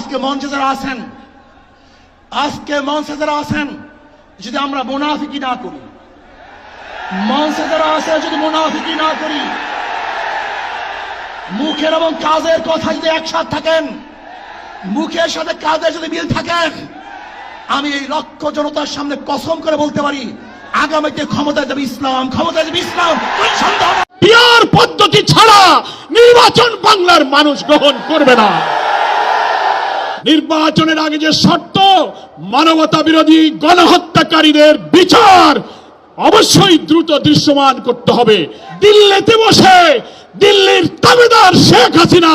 আজকে মঞ্চে যারা আছেন, আজকে মঞ্চে যারা আছেন, যদি আমরা মুনাফিকি না করি, মঞ্চে যারা আছে, যদি মুনাফিকি না করি, মুখের এবং কাজের কথা যদি একসাথ থাকেন, মুখের সাথে কাজের যদি মিল থাকেন, আমি এই লক্ষ জনতার সামনে কসম করে বলতে পারি, আগামীতে ক্ষমতা যাবে ইসলাম ক্ষমতা যাবে ইসলাম পদ্ধতি ছাড়া নির্বাচন বাংলার মানুষ গ্রহণ করবে না। নির্বাচনের আগে যে শর্ত, মানবতা বিরোধী গণহত্যাকারীদের বিচার অবশ্যই দ্রুত দৃশ্যমান করতে হবে। দিল্লিতে বসে দিল্লির তাবেদার শেখ হাসিনা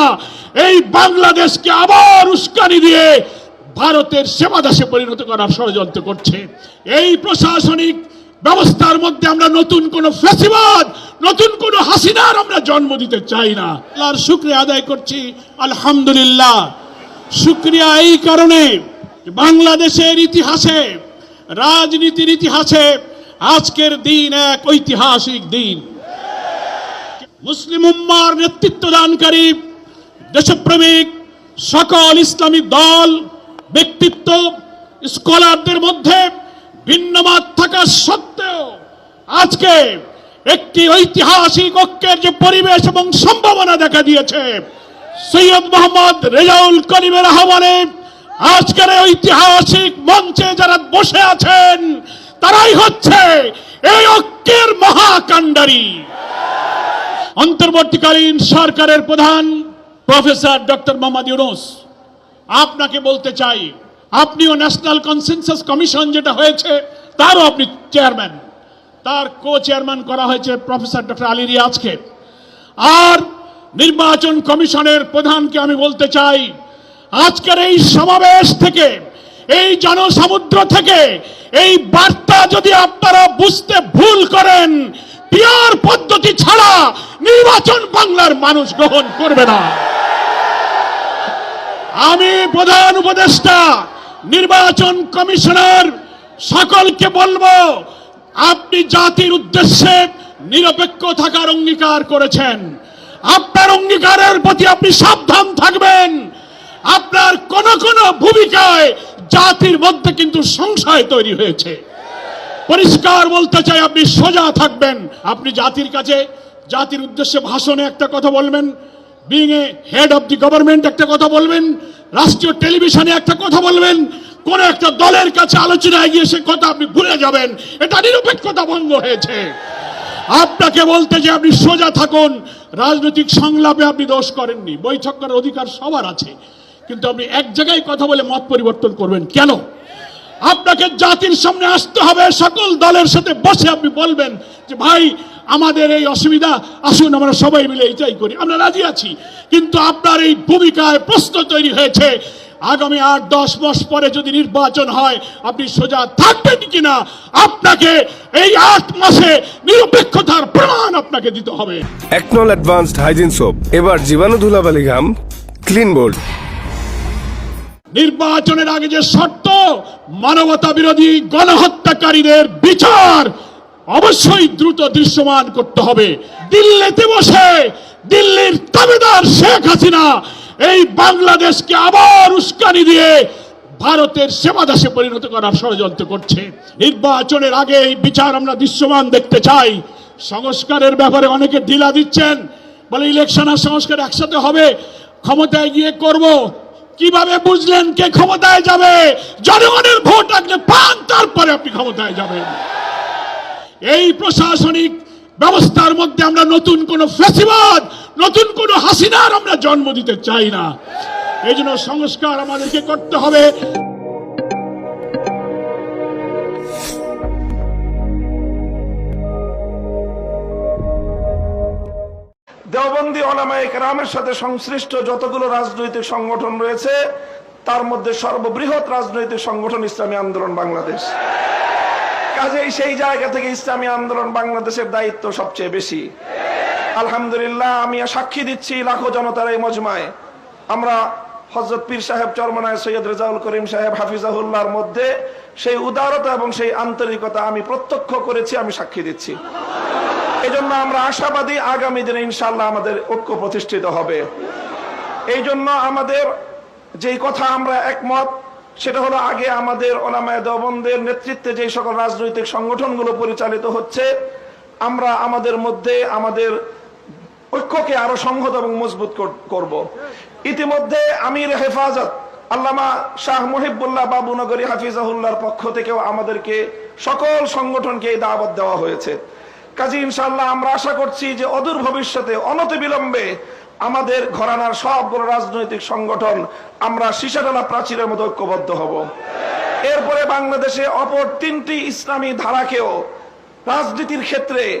এই বাংলাদেশকে আবার উস্কানি দিয়ে ভারতের সেবাদাসে পরিণত করার ষড়যন্ত্র করছে। এই প্রশাসনিক ব্যবস্থার মধ্যে আমরা নতুন কোন ফেসিবাদ, নতুন কোন হাসিনার আমরা জন্ম দিতে চাই না। আল্লাহর শুক্রিয়া আদায় করছি। আলহামদুলিল্লাহ। শুক্রিয়া এই কারণে বাংলাদেশের ইতিহাসে, রাজনীতির ইতিহাসে আজকের দিন এক ঐতিহাসিক দিন। মুসলিম উম্মার নেতৃত্ব দানকারী, দেশপ্রেমিক, সকল ইসলামী দল, ব্যক্তিত্ব, স্কলারদের মধ্যে ভিন্নমত থাকা সত্ত্বেও আজকে একটি ঐতিহাসিক ঐক্যের যে পরিবেশ এবং সম্ভাবনা দেখা দিয়েছে সৈয়দ মোহাম্মদ রেজাউল করিমের আহ্বানে আজকের ঐতিহাসিক মঞ্চে যারা বসে আছেন, তারাই হচ্ছে এই ঐক্যের মহাকাণ্ডারী। অন্তর্বর্তীকালীন সরকারের প্রধান প্রফেসর ডক্টর মোহাম্মদ ইউনুস, আপনাকে বলতে চাই, আপনিও ন্যাশনাল কনসেনসাস কমিশন যেটা হয়েছে, তারও আপনি চেয়ারম্যান। তার কো চেয়ারম্যান করা হয়েছে প্রফেসর ডক্টর আলী রিয়াজকে। আর নির্বাচন কমিশনের প্রধানকে আমি বলতে চাই, আজকের এই সমাবেশ থেকে, এই জনসমুদ্র থেকে, এই বার্তা যদি আপনারা বুঝতে ভুল করেন পিয়ার পদ্ধতি ছাড়া নির্বাচন বাংলার মানুষ গ্রহণ করবে না। আমি প্রধান উপদেষ্টা, নির্বাচন কমিশনার সকলকে বলব, আপনি জাতির উদ্দেশ্যে নিরপেক্ষ থাকার অঙ্গীকার করেছেন। আপনার অঙ্গীকারের প্রতি আপনি সাবধান থাকবেন। আপনার কোন কোন ভূমিকায় জাতির মধ্যে কিন্তু সংশয় তৈরি হয়েছে। পরিষ্কার বলতে চাই, আপনি সোজা থাকবেন। আপনি জাতির কাছে, জাতির উদ্দেশ্যে ভাষণে একটা কথা বলবেন being a head of the government একটা কথা বলবেন, রাষ্ট্রীয় টেলিভিশনে একটা কথা বলবেন, কোন একটা দলের কাছে আলোচনায় গিয়ে সে কথা আপনি ভুলে যাবেন। এটা নিরপেক্ষতা ভঙ্গ হয়েছে। আপনাকে বলতে যে আপনি সোজা থাকুন। রাজনৈতিক সংলাপে আপনি দোষ করেননি। বৈঠক করার অধিকার সবার আছে। কিন্তু আপনি এক জায়গায় কথা বলে মত পরিবর্তন করবেন। কেন? আপনাকে জাতির সামনে আসতে হবে। সকল দলের সাথে বসে আপনি বলবেন যে, ভাই, আমাদের এই অসুবিধা, আসুন আমরা সবাই মিলে এইটাই করি। আমরা রাজি আছি। কিন্তু আপনার এই ভূমিকায় প্রশ্ন তৈরি হয়েছে আগামী আট দশ মাস পরে যদি নির্বাচন হয় আপনি সোজা থাকবেন কিনা? আপনাকে এই আট মাসে নিরপেক্ষতার প্রমাণ আপনাকে দিতে হবে। একনল অ্যাডভান্সড হাইজিন সোপ এবার জীবাণু ধুলাবালি ঘাম ক্লিন বোল্ড নির্বাচনের আগে যে শর্ত মানবতা বিরোধী গণহত্যাকারীদের বিচার অবশ্যই দ্রুত দৃশ্যমান করতে হবে। দিল্লিতে বসে দিল্লির তাবেদার শেখ হাসিনা এই বাংলাদেশকে আবার উস্কানি দিয়ে ভারতের সেবাদাসে পরিণত করার ষড়যন্ত্র করছে। নির্বাচনের আগে এই বিচার আমরা দৃশ্যমান দেখতে চাই। সংস্কারের ব্যাপারে অনেকে ঢিলা দিচ্ছেন। বলে ইলেকশন আর সংস্কার একসাথে হবে, ক্ষমতায় গিয়ে করব। কীভাবে বুঝলেন কে ক্ষমতায় যাবে? জনগণের ভোট আগলে পান, তারপরে আপনি ক্ষমতায় যাবেন। এই প্রশাসনিক ব্যবস্থার মধ্যে আমরা নতুন কোন ফেসিবাদ নতুন কোন হাসিনার আমরা জন্ম দিতে চাই না। এই জন্য সংস্কার আমাদেরকে করতে হবে। দেওবন্দি ওলামায়ে কেরামের সাথে সংশ্লিষ্ট যতগুলো রাজনৈতিক সংগঠন রয়েছে, তার মধ্যে সর্ববৃহৎ রাজনৈতিক সংগঠন ইসলামী আন্দোলন বাংলাদেশ। কাজেই সেই জায়গা থেকে ইসলামী আন্দোলন বাংলাদেশের দায়িত্ব সবচেয়ে বেশি। আলহামদুলিল্লাহ, আমি সাক্ষী দিচ্ছি লাখো জনতার এই মজমায়। আমরা হজরত পীর সাহেব চরমনায় সৈয়দ রেজাউল করিম সাহেব হাফিজাহুল্লাহর মধ্যে সেই উদারতা এবং সেই আন্তরিকতা আমি প্রত্যক্ষ করেছি, আমি সাক্ষী দিচ্ছি। এই জন্য আমরা আশাবাদী আগামী দিনে ইনশাল্লাহ আমাদের ঐক্য প্রতিষ্ঠিত হবে। এই জন্য আমাদের যেই কথা আমরা একমত, সেটা হলো আগে আমাদের ওলামায় দেওবন্দের নেতৃত্বে যে সকল রাজনৈতিক সংগঠনগুলো পরিচালিত হচ্ছে, আমরা আমাদের মধ্যে আমাদের ঐক্যকে আরও সংহত এবং মজবুত কর- করব। ইতিমধ্যে আমির হেফাজত আল্লামা শাহ মুহিবুল্লাহ বাবুনগরী হাফিজাহুল্লাহর পক্ষ থেকেও আমাদেরকে সকল সংগঠনকে এই দাওয়াত দেওয়া হয়েছে। কাজী ইনশাআল্লাহ, আমরা আশা করছি যে অদূর ভবিষ্যতে, অনতিবিলম্বে আমাদের ঘরানার সবগুলো রাজনৈতিক সংগঠন আমরা সীসাডালা প্রাচীরের মতো ঐক্যবদ্ধ হব। এরপরে বাংলাদেশে অপর তিনটি ইসলামী ধারাকেও রাজনীতির ক্ষেত্রে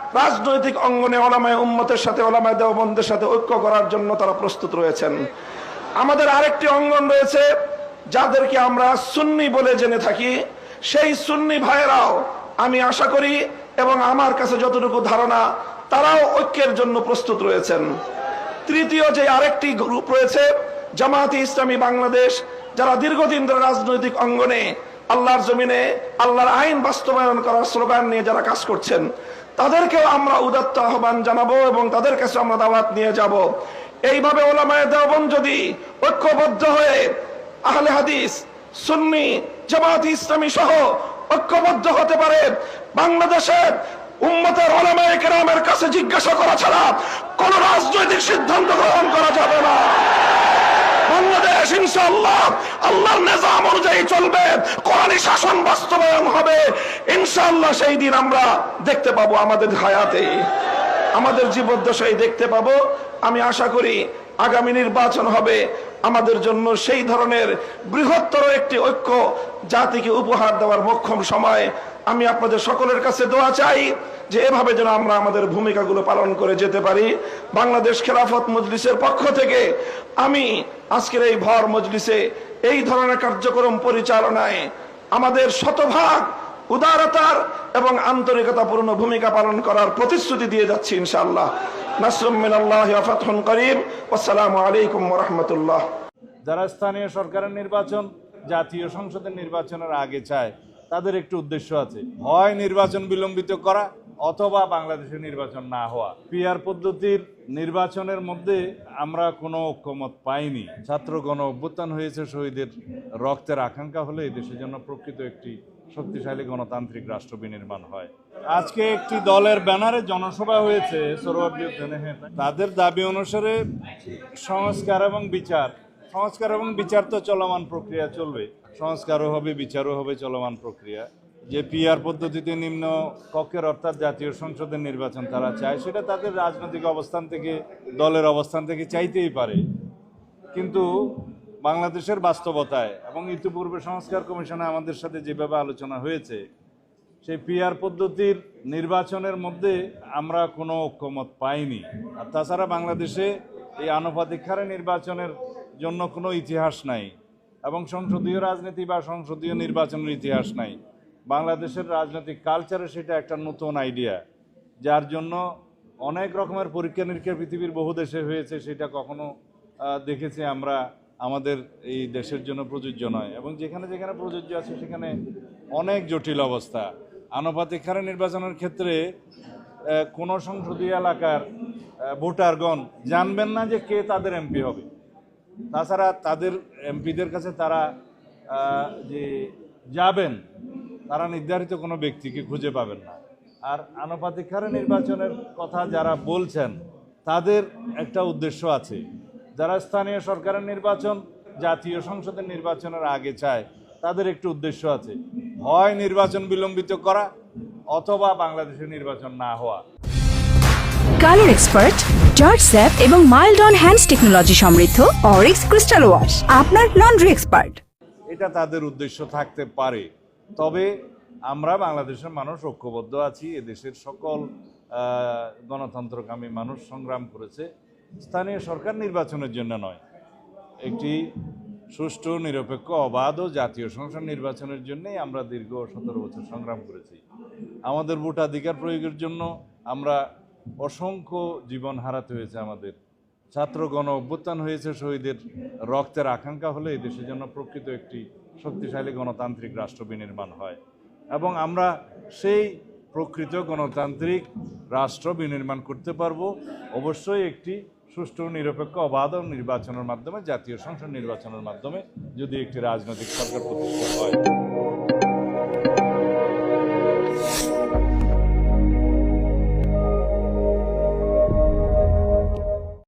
রাজনৈতিক অঙ্গনে ওলামায় উম্মতের সাথে, ওলামায় দেওবন্দের সাথে ঐক্য করার জন্য তারা প্রস্তুত রয়েছেন। আমাদের আরেকটি অঙ্গন রয়েছে, যাদেরকে আমরা সুন্নি বলে জেনে থাকি। সেই সুন্নি ভাইয়েরাও আমি আশা করি এবং আমার কাছে যতটুকু ধারণা, তারাও ঐক্যের জন্য প্রস্তুত রয়েছেন। তৃতীয় যে আরেকটি গ্রুপ রয়েছে, জামায়াতে ইসলামী বাংলাদেশ, যারা দীর্ঘদিন ধরে রাজনৈতিক অঙ্গনে আল্লাহর জমিনে, আল্লাহর আইন বাস্তবায়ন করার স্লোগান নিয়ে যারা কাজ করছেন তাদেরকেও আমরা উদাত্ত আহ্বান জানাব এবং তাদের কাছে আমরা দাওয়াত নিয়ে যাব। এইভাবে ওলামায় দেওবন যদি ঐক্যবদ্ধ হয়ে আহলে হাদিস, সুন্নি জামাত ইসলামী সহ ঐক্যবদ্ধ হতে পারে বাংলাদেশের উম্মতের ওলামায়ে কেরামের কাছে জিজ্ঞাসা করা ছাড়া কোন রাজনৈতিক সিদ্ধান্ত গ্রহণ করা যাবে না। বাংলাদেশ, ইনশাআল্লাহ, আল্লাহর নিজাম অনুযায়ী চলবে কোরআনী শাসন বাস্তবায়ন হবে। ইনশাআল্লাহ সেই দিন আমরা দেখতে পাবো আমাদের হায়াতে। আমাদের জীবদ্দশায় দেখতে পাবো। আমি আশা করি আগামী নির্বাচন হবে। আমাদের জন্য সেই ধরনের বৃহত্তর একটি ঐক্য জাতিকে উপহার দেওয়ার মক্ষম সময়। আমি আপনাদের সকলের কাছে দোয়া চাই যে এভাবে যেন আমরা আমাদের ভূমিকাগুলো পালন করে যেতে পারি। বাংলাদেশ খেলাফত মজলিসের পক্ষ থেকে আমি আজকের এই ভর মজলিসে এই ধরনের কার্যক্রম পরিচালনায় আমাদের শতভাগ উদারতার এবং আন্তরিকতাপূর্ণ ভূমিকা পালন করার প্রতিশ্রুতি দিয়ে যাচ্ছি ইনশাআল্লাহ। করিম। আসসালামু আলাইকুম রাহমাতুল্লাহ। যারা স্থানীয় সরকারের নির্বাচন, জাতীয় সংসদের নির্বাচনের আগে চায়, তাদের একটু উদ্দেশ্য আছে। হয় নির্বাচন বিলম্বিত করা অথবা বাংলাদেশে নির্বাচন না হওয়া। পিআর পদ্ধতির নির্বাচনের মধ্যে আমরা কোনো ঐক্যমত পাইনি। ছাত্র গণ অভ্যুত্থান হয়েছে শহীদের রক্তের আকাঙ্ক্ষা হলে এই দেশের জন্য প্রকৃত একটি শক্তিশালী গণতান্ত্রিক রাষ্ট্র বিনির্মাণ হয়। আজকে একটি দলের ব্যানারে জনসভা হয়েছে হ্যাঁ, তাদের দাবি অনুসারে সংস্কার এবং বিচার সংস্কার এবং বিচার তো চলমান প্রক্রিয়া চলবে। সংস্কারও হবে বিচারও হবে চলমান প্রক্রিয়া। যে পিআর পদ্ধতিতে নিম্ন কক্ষের অর্থাৎ জাতীয় সংসদের নির্বাচন তারা চায়, সেটা তাদের রাজনৈতিক অবস্থান থেকে, দলের অবস্থান থেকে চাইতেই পারে। কিন্তু বাংলাদেশের বাস্তবতায় এবং ইতিপূর্বে সংস্কার কমিশনে আমাদের সাথে যেভাবে আলোচনা হয়েছে, সেই পিআর পদ্ধতির নির্বাচনের মধ্যে আমরা কোনো ঐক্যমত পাইনি। আর তাছাড়া বাংলাদেশে এই আনুপাতিক হারে নির্বাচনের জন্য কোনো ইতিহাস নাই এবং সংসদীয় রাজনীতি বা সংসদীয় নির্বাচনের ইতিহাস নাই। বাংলাদেশের রাজনৈতিক কালচারে সেটা একটা নতুন আইডিয়া যার জন্য অনেক রকমের পরীক্ষা নিরীক্ষা পৃথিবীর বহু দেশে হয়েছে, সেটা কখনো দেখেছি আমরা আমাদের এই দেশের জন্য প্রযোজ্য নয়। এবং যেখানে যেখানে প্রযোজ্য আছে, সেখানে অনেক জটিল অবস্থা। আনুপাতিক হারে নির্বাচনের ক্ষেত্রে কোনো সংসদীয় এলাকার ভোটারগণ জানবেন না যে কে তাদের এমপি হবে। তাছাড়া তাদের এমপিদের কাছে তারা যে যাবেন তারা নির্ধারিত কোনো ব্যক্তিকে খুঁজে পাবেন না। আর আনুপাতিক হারে নির্বাচনের কথা যারা বলছেন তাদের একটা উদ্দেশ্য আছে। যারা স্থানীয় সরকারের নির্বাচন জাতীয় সংসদের নির্বাচনের আগে চায় তাদের একটু উদ্দেশ্য আছে। হয় নির্বাচন বিলম্বিত করা অথবা বাংলাদেশে নির্বাচন না হওয়া। কালার এক্সপার্ট জর্জ স্যাপ এবং মাইল্ড অন হ্যান্ডস টেকনোলজি সমৃদ্ধ অরিক্স ক্রিস্টাল ওয়াশ আপনার লন্ড্রি এক্সপার্ট। এটা তাদের উদ্দেশ্য থাকতে পারে। তবে আমরা বাংলাদেশের মানুষ ঐক্যবদ্ধ আছি, এদেশের সকল গণতন্ত্রকামী মানুষ সংগ্রাম করেছে। স্থানীয় সরকার নির্বাচনের জন্য নয়, একটি সুষ্ঠু, নিরপেক্ষ, অবাধ ও জাতীয় সংসদ নির্বাচনের জন্যই আমরা দীর্ঘ সতেরো বছর সংগ্রাম করেছি। আমাদের ভোটাধিকার প্রয়োগের জন্য আমরা অসংখ্য জীবন হারাতে হয়েছে আমাদের। ছাত্র গণ অভ্যুত্থান হয়েছে, শহীদের রক্তের আকাঙ্ক্ষা হলে এই দেশের জন্য প্রকৃত একটি শক্তিশালী গণতান্ত্রিক রাষ্ট্র বিনির্মাণ হয়। এবং আমরা সেই প্রকৃত গণতান্ত্রিক রাষ্ট্র বিনির্মাণ করতে পারব। অবশ্যই একটি সুষ্ঠু, নিরপেক্ষ, অবাধ নির্বাচনের মাধ্যমে, জাতীয় সংসদ নির্বাচনের মাধ্যমে যদি একটি রাজনৈতিক সরকার প্রতিষ্ঠা হয়।